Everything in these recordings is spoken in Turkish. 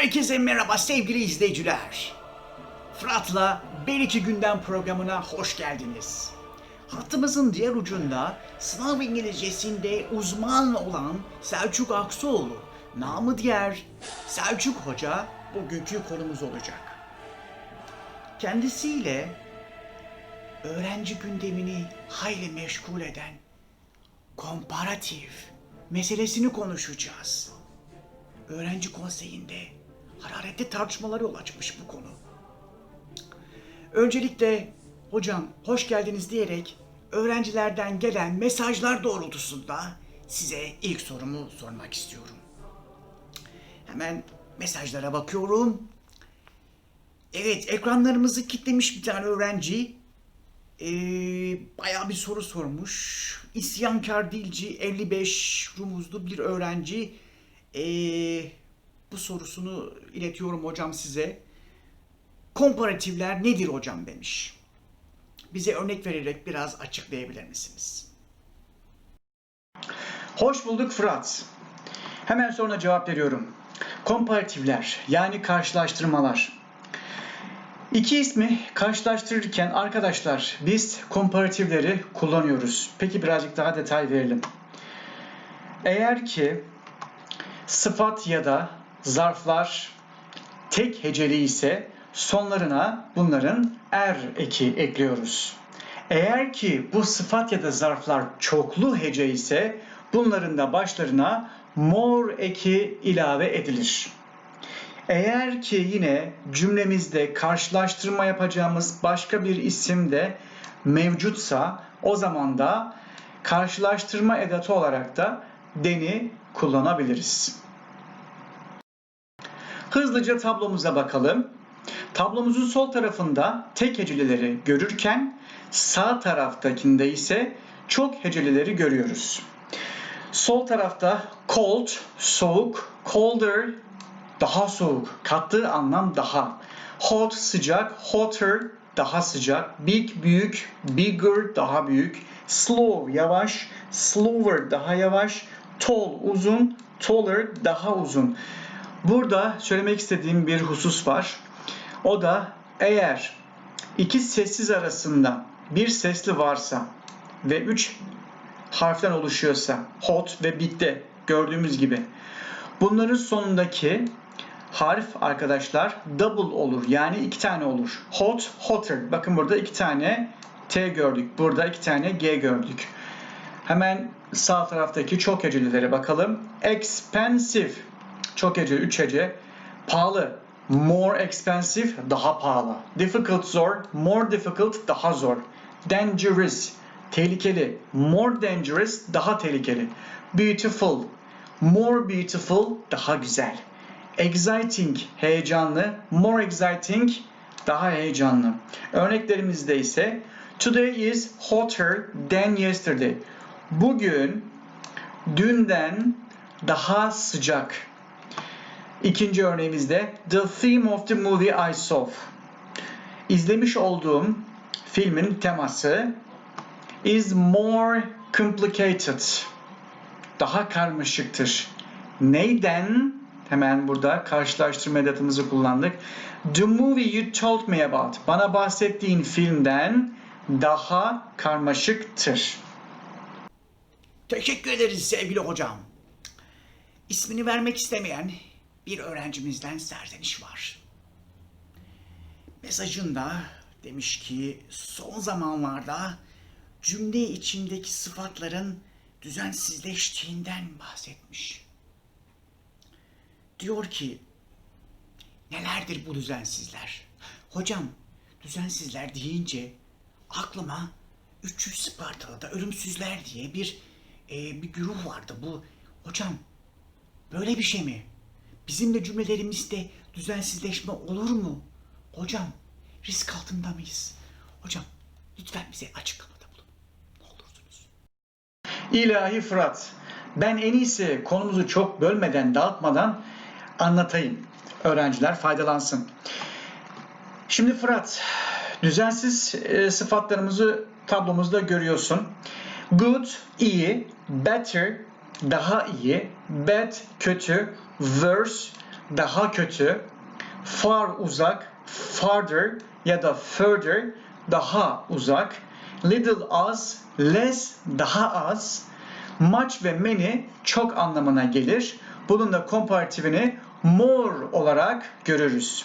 Herkese merhaba sevgili izleyiciler. Fırat'la Bir iki Günden programına hoş geldiniz. Hattımızın diğer ucunda sınav İngilizcesinde uzman olan Selçuk Aksuoğlu, namı diğer Selçuk Hoca bugünkü konumuz olacak. Kendisiyle öğrenci gündemini hayli meşgul eden komparatif meselesini konuşacağız öğrenci konseyinde hararetli tartışmalara yol açmış bu konu. Öncelikle hocam hoş geldiniz diyerek öğrencilerden gelen mesajlar doğrultusunda size ilk sorumu sormak istiyorum. Hemen mesajlara bakıyorum. Evet ekranlarımızı kitlemiş bir tane öğrenci ee, bayağı bir soru sormuş. İsyankar dilci 55 rumuzlu bir öğrenci ee, bu sorusunu iletiyorum hocam size. Komparatifler nedir hocam demiş. Bize örnek vererek biraz açıklayabilir misiniz? Hoş bulduk Fırat. Hemen sonra cevap veriyorum. Komparatifler yani karşılaştırmalar. İki ismi karşılaştırırken arkadaşlar biz komparatifleri kullanıyoruz. Peki birazcık daha detay verelim. Eğer ki sıfat ya da zarflar tek heceli ise sonlarına bunların er eki ekliyoruz. Eğer ki bu sıfat ya da zarflar çoklu hece ise bunların da başlarına mor eki ilave edilir. Eğer ki yine cümlemizde karşılaştırma yapacağımız başka bir isim de mevcutsa o zaman da karşılaştırma edatı olarak da deni kullanabiliriz. Hızlıca tablomuza bakalım. Tablomuzun sol tarafında tek hecelileri görürken sağ taraftakinde ise çok hecelileri görüyoruz. Sol tarafta cold, soğuk, colder, daha soğuk, kattığı anlam daha. Hot, sıcak, hotter, daha sıcak. Big, büyük, bigger, daha büyük. Slow, yavaş, slower, daha yavaş. Tall, uzun, taller, daha uzun. Burada söylemek istediğim bir husus var. O da eğer iki sessiz arasında bir sesli varsa ve üç harften oluşuyorsa hot ve big'de gördüğümüz gibi bunların sonundaki harf arkadaşlar double olur. Yani iki tane olur. Hot, hotter. Bakın burada iki tane T gördük. Burada iki tane G gördük. Hemen sağ taraftaki çok hecelilere bakalım. Expensive. Çok hece, üç hece. Pahalı. More expensive, daha pahalı. Difficult, zor. More difficult, daha zor. Dangerous, tehlikeli. More dangerous, daha tehlikeli. Beautiful, more beautiful, daha güzel. Exciting, heyecanlı. More exciting, daha heyecanlı. Örneklerimizde ise Today is hotter than yesterday. Bugün dünden daha sıcak. İkinci örneğimizde The theme of the movie I saw. İzlemiş olduğum filmin teması is more complicated. Daha karmaşıktır. Neyden? Hemen burada karşılaştırma edatımızı kullandık. The movie you told me about. Bana bahsettiğin filmden daha karmaşıktır. Teşekkür ederiz sevgili hocam. İsmini vermek istemeyen bir öğrencimizden serzeniş var. Mesajında demiş ki son zamanlarda cümle içindeki sıfatların düzensizleştiğinden bahsetmiş. Diyor ki nelerdir bu düzensizler? Hocam düzensizler deyince aklıma 300 Spartalı'da ölümsüzler diye bir e, bir güruh vardı bu. Hocam böyle bir şey mi? Bizim de cümlelerimizde düzensizleşme olur mu? Hocam risk altında mıyız? Hocam lütfen bize açıklamada bulun. Ne olursunuz. İlahi Fırat, ben en iyisi konumuzu çok bölmeden, dağıtmadan anlatayım. Öğrenciler faydalansın. Şimdi Fırat, düzensiz e, sıfatlarımızı tablomuzda görüyorsun. Good, iyi, better, daha iyi, bad, kötü, worse, daha kötü, far uzak, farther ya da further daha uzak, little az, less daha az, much ve many çok anlamına gelir. Bunun da komparatifini more olarak görürüz.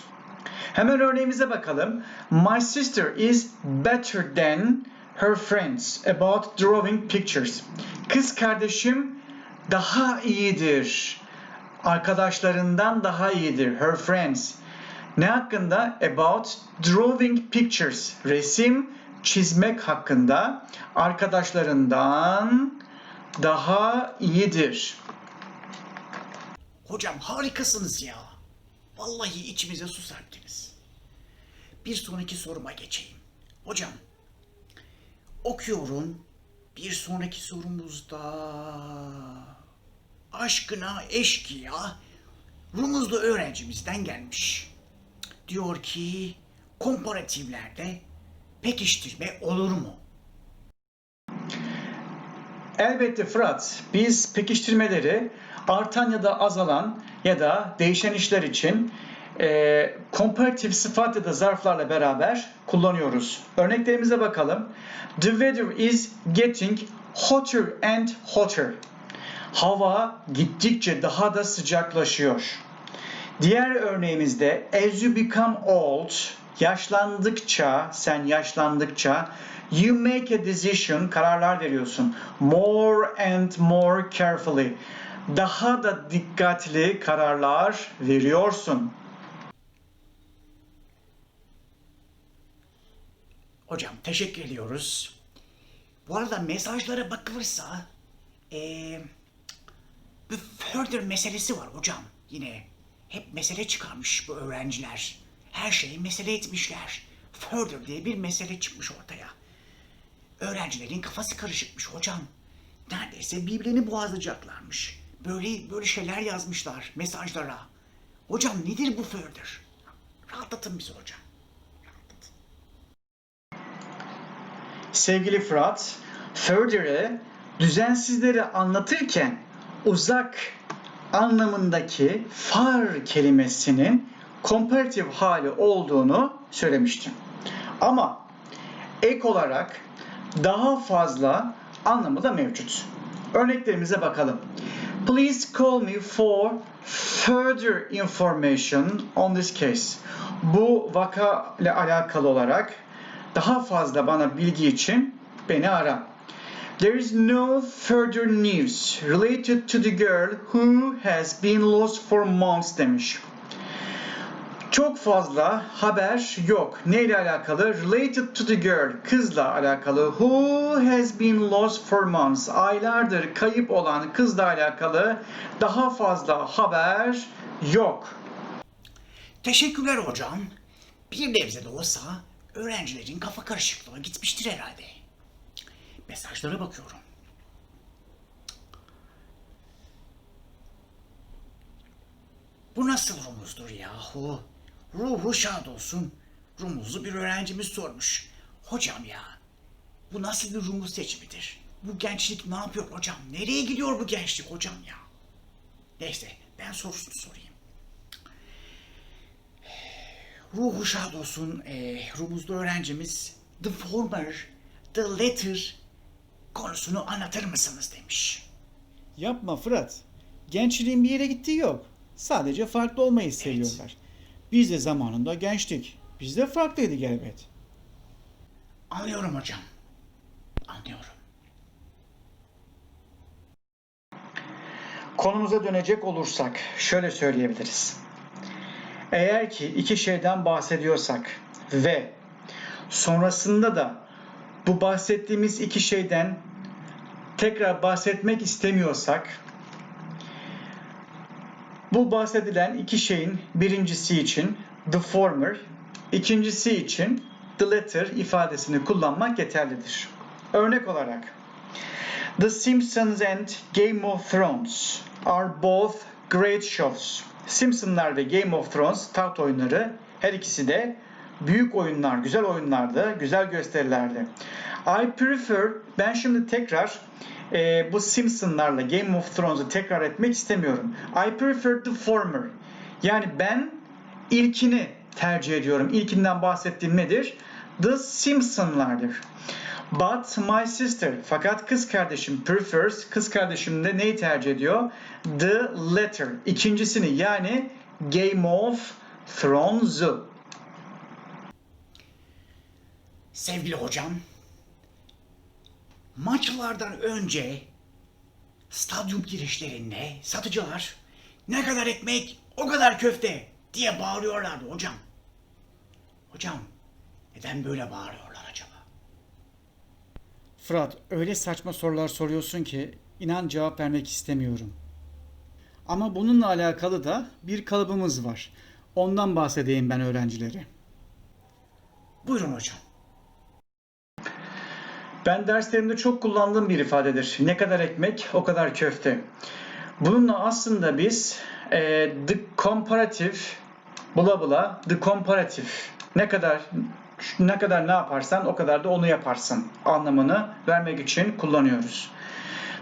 Hemen örneğimize bakalım. My sister is better than her friends about drawing pictures. Kız kardeşim daha iyidir. Arkadaşlarından daha iyidir. Her friends. Ne hakkında? About drawing pictures. Resim çizmek hakkında arkadaşlarından daha iyidir. Hocam harikasınız ya. Vallahi içimize su serptiniz. Bir sonraki soruma geçeyim. Hocam, okuyorum. Bir sonraki sorumuzda aşkına eşkıya Rumuzlu öğrencimizden gelmiş. Diyor ki komparatiflerde pekiştirme olur mu? Elbette Fırat, biz pekiştirmeleri artan ya da azalan ya da değişen işler için e, komparatif sıfat ya da zarflarla beraber kullanıyoruz. Örneklerimize bakalım. The weather is getting hotter and hotter. Hava gittikçe daha da sıcaklaşıyor. Diğer örneğimizde as you become old, yaşlandıkça, sen yaşlandıkça you make a decision, kararlar veriyorsun. More and more carefully. Daha da dikkatli kararlar veriyorsun. Hocam teşekkür ediyoruz. Bu arada mesajlara bakılırsa eee bir further meselesi var hocam. Yine hep mesele çıkarmış bu öğrenciler. Her şeyi mesele etmişler. Further diye bir mesele çıkmış ortaya. Öğrencilerin kafası karışıkmış hocam. Neredeyse birbirini boğazlayacaklarmış. Böyle böyle şeyler yazmışlar mesajlara. Hocam nedir bu further? Rahatlatın bizi hocam. Sevgili Fırat, further'ı düzensizleri anlatırken uzak anlamındaki far kelimesinin komparatif hali olduğunu söylemiştim. Ama ek olarak daha fazla anlamı da mevcut. Örneklerimize bakalım. Please call me for further information on this case. Bu vaka ile alakalı olarak daha fazla bana bilgi için beni ara. There is no further news related to the girl who has been lost for months demiş. Çok fazla haber yok. Neyle alakalı? Related to the girl. Kızla alakalı. Who has been lost for months. Aylardır kayıp olan kızla alakalı daha fazla haber yok. Teşekkürler hocam. Bir nebze de olsa öğrencilerin kafa karışıklığı gitmiştir herhalde. Mesajlara bakıyorum. Bu nasıl rumuzdur yahu? Ruhu şad olsun. Rumuzlu bir öğrencimiz sormuş. Hocam ya, bu nasıl bir rumuz seçimidir? Bu gençlik ne yapıyor hocam? Nereye gidiyor bu gençlik hocam ya? Neyse, ben sorusunu sorayım. Ruhu şad olsun e, rumuzlu öğrencimiz the former, the latter konusunu anlatır mısınız demiş. Yapma Fırat. Gençliğin bir yere gittiği yok. Sadece farklı olmayı seviyorlar. Biz de zamanında gençtik. Biz de farklıydık elbet. Anlıyorum hocam. Anlıyorum. Konumuza dönecek olursak şöyle söyleyebiliriz. Eğer ki iki şeyden bahsediyorsak ve sonrasında da bu bahsettiğimiz iki şeyden tekrar bahsetmek istemiyorsak bu bahsedilen iki şeyin birincisi için the former, ikincisi için the latter ifadesini kullanmak yeterlidir. Örnek olarak The Simpsons and Game of Thrones are both great shows. Simpsonlar ve Game of Thrones taht oyunları her ikisi de büyük oyunlar, güzel oyunlardı, güzel gösterilerdi. I prefer, ben şimdi tekrar e, bu Simpsonlarla Game of Thrones'u tekrar etmek istemiyorum. I prefer the former. Yani ben ilkini tercih ediyorum. İlkinden bahsettiğim nedir? The Simpsons'lardır. But my sister, fakat kız kardeşim prefers, kız kardeşim de neyi tercih ediyor? The letter, ikincisini yani Game of Thrones'u. Sevgili hocam, maçlardan önce stadyum girişlerinde satıcılar ne kadar ekmek o kadar köfte diye bağırıyorlardı hocam. Hocam neden böyle bağırıyorlar? Fırat öyle saçma sorular soruyorsun ki inan cevap vermek istemiyorum. Ama bununla alakalı da bir kalıbımız var. Ondan bahsedeyim ben öğrencilere. Buyurun hocam. Ben derslerimde çok kullandığım bir ifadedir. Ne kadar ekmek, o kadar köfte. Bununla aslında biz e, the comparative, bula bula, the comparative, ne kadar ne kadar ne yaparsan o kadar da onu yaparsın anlamını vermek için kullanıyoruz.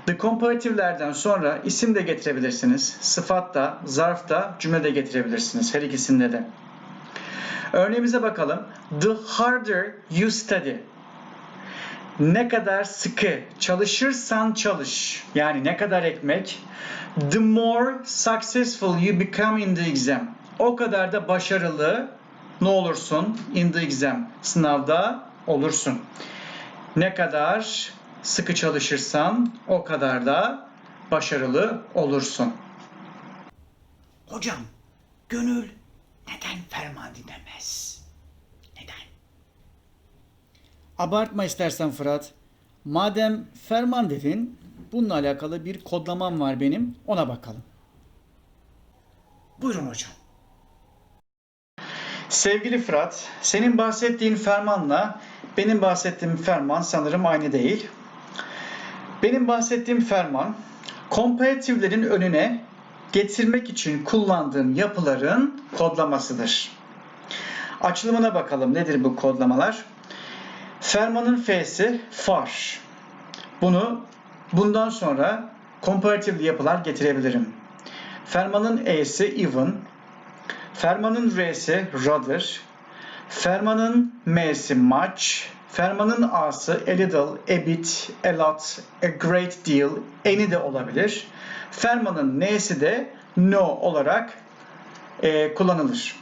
The comparative'lerden sonra isim de getirebilirsiniz. Sıfat da, zarf da, cümle de getirebilirsiniz. Her ikisinde de. Örneğimize bakalım. The harder you study, ne kadar sıkı çalışırsan çalış yani ne kadar ekmek the more successful you become in the exam o kadar da başarılı ne olursun in the exam sınavda olursun ne kadar sıkı çalışırsan o kadar da başarılı olursun Hocam, gönül neden ferman dinlemez? Neden? Abartma istersen Fırat. Madem ferman dedin, bununla alakalı bir kodlamam var benim. Ona bakalım. Buyurun hocam. Sevgili Fırat, senin bahsettiğin fermanla benim bahsettiğim ferman sanırım aynı değil. Benim bahsettiğim ferman, komparatiflerin önüne getirmek için kullandığım yapıların kodlamasıdır. Açılımına bakalım. Nedir bu kodlamalar? Fermanın F'si far. Bunu bundan sonra komparatifli yapılar getirebilirim. Fermanın E'si even, Fermanın R'si rather, Fermanın M'si much, Fermanın A'sı a little, a bit, a lot, a great deal, any de olabilir. Fermanın N'si de no olarak e, kullanılır.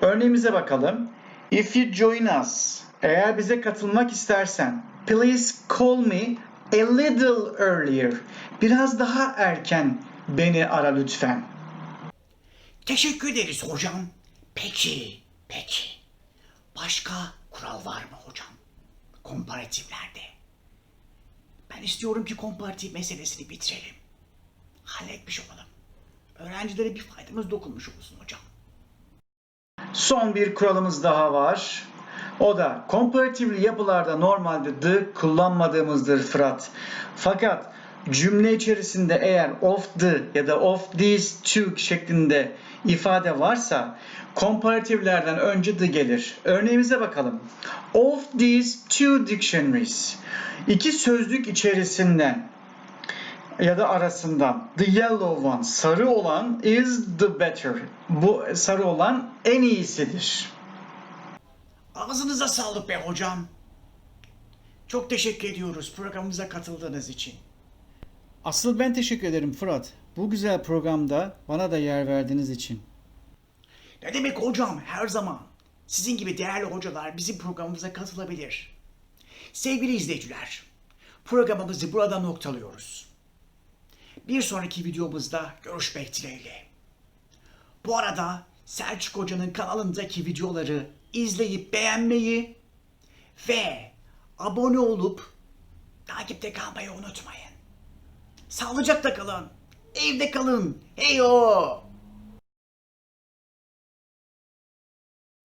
Örneğimize bakalım. If you join us, eğer bize katılmak istersen, please call me a little earlier. Biraz daha erken beni ara lütfen. Teşekkür ederiz hocam. Peki, peki. Başka kural var mı hocam? Komparatiflerde. Ben istiyorum ki komparatif meselesini bitirelim. Halletmiş olalım. Öğrencilere bir faydamız dokunmuş olsun hocam. Son bir kuralımız daha var. O da komparatifli yapılarda normalde the kullanmadığımızdır Fırat. Fakat cümle içerisinde eğer of the ya da of these two şeklinde ifade varsa komparatiflerden önce the gelir. Örneğimize bakalım. Of these two dictionaries. İki sözlük içerisinden ya da arasından the yellow one sarı olan is the better. Bu sarı olan en iyisidir. Ağzınıza sağlık be hocam. Çok teşekkür ediyoruz programımıza katıldığınız için. Asıl ben teşekkür ederim Fırat. Bu güzel programda bana da yer verdiğiniz için. Ne demek hocam her zaman. Sizin gibi değerli hocalar bizim programımıza katılabilir. Sevgili izleyiciler, programımızı burada noktalıyoruz. Bir sonraki videomuzda görüşmek dileğiyle. Bu arada Selçuk Hoca'nın kanalındaki videoları izleyip beğenmeyi ve abone olup takipte kalmayı unutmayın. Sağlıcakla kalın, evde kalın, heyo!